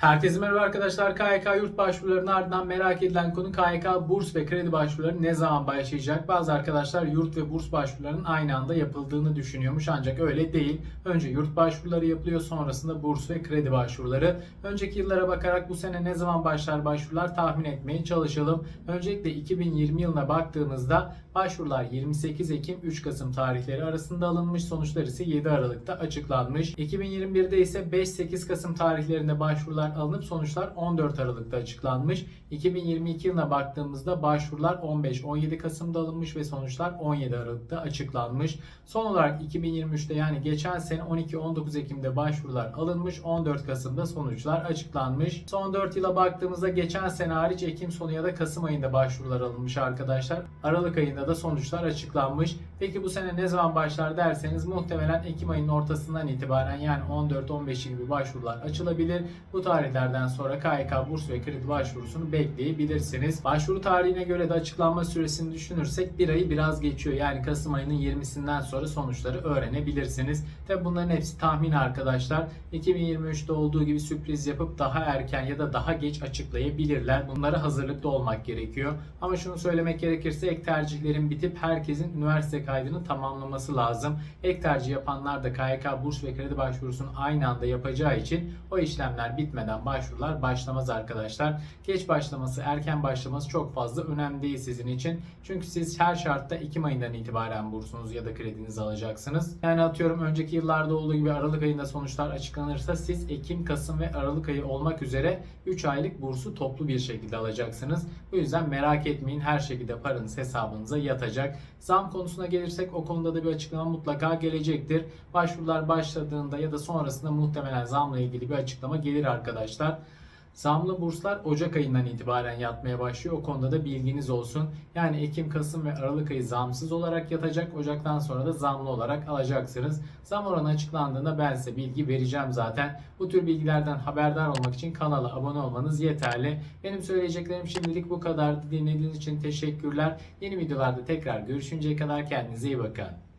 Herkese merhaba arkadaşlar. KYK yurt başvurularının ardından merak edilen konu KYK burs ve kredi başvuruları ne zaman başlayacak? Bazı arkadaşlar yurt ve burs başvurularının aynı anda yapıldığını düşünüyormuş ancak öyle değil. Önce yurt başvuruları yapılıyor sonrasında burs ve kredi başvuruları. Önceki yıllara bakarak bu sene ne zaman başlar başvurular tahmin etmeye çalışalım. Öncelikle 2020 yılına baktığımızda başvurular 28 Ekim 3 Kasım tarihleri arasında alınmış. Sonuçlar ise 7 Aralık'ta açıklanmış. 2021'de ise 5-8 Kasım tarihlerinde başvurular alınıp sonuçlar 14 Aralık'ta açıklanmış. 2022 yılına baktığımızda başvurular 15-17 Kasım'da alınmış ve sonuçlar 17 Aralık'ta açıklanmış. Son olarak 2023'te yani geçen sene 12-19 Ekim'de başvurular alınmış. 14 Kasım'da sonuçlar açıklanmış. Son 4 yıla baktığımızda geçen sene hariç Ekim sonu ya da Kasım ayında başvurular alınmış arkadaşlar. Aralık ayında da sonuçlar açıklanmış. Peki bu sene ne zaman başlar derseniz muhtemelen Ekim ayının ortasından itibaren yani 14-15 gibi başvurular açılabilir. Bu tarihlerden sonra KYK burs ve kredi başvurusunu bekleyebilirsiniz. Başvuru tarihine göre de açıklanma süresini düşünürsek bir ayı biraz geçiyor. Yani Kasım ayının 20'sinden sonra sonuçları öğrenebilirsiniz. Tabi bunların hepsi tahmin arkadaşlar. 2023'te olduğu gibi sürpriz yapıp daha erken ya da daha geç açıklayabilirler. Bunlara hazırlıklı olmak gerekiyor. Ama şunu söylemek gerekirse ek tercihlerin bitip herkesin üniversite kaydını tamamlaması lazım. Ek tercih yapanlar da KYK burs ve kredi başvurusunu aynı anda yapacağı için o işlemler bitmeden başvurular başlamaz arkadaşlar. Geç başlaması, erken başlaması çok fazla önemli değil sizin için. Çünkü siz her şartta Ekim ayından itibaren bursunuz ya da kredinizi alacaksınız. Yani atıyorum önceki yıllarda olduğu gibi Aralık ayında sonuçlar açıklanırsa siz Ekim, Kasım ve Aralık ayı olmak üzere 3 aylık bursu toplu bir şekilde alacaksınız. Bu yüzden merak etmeyin her şekilde paranız hesabınıza yatacak. Zam konusuna gelirsek o konuda da bir açıklama mutlaka gelecektir. Başvurular başladığında ya da sonrasında muhtemelen zamla ilgili bir açıklama gelir arkadaşlar. Zamlı burslar Ocak ayından itibaren yatmaya başlıyor. O konuda da bilginiz olsun. Yani Ekim, Kasım ve Aralık ayı zamsız olarak yatacak. Ocaktan sonra da zamlı olarak alacaksınız. Zam oranı açıklandığında ben size bilgi vereceğim zaten. Bu tür bilgilerden haberdar olmak için kanala abone olmanız yeterli. Benim söyleyeceklerim şimdilik bu kadardı. Dinlediğiniz için teşekkürler. Yeni videolarda tekrar görüşünceye kadar kendinize iyi bakın.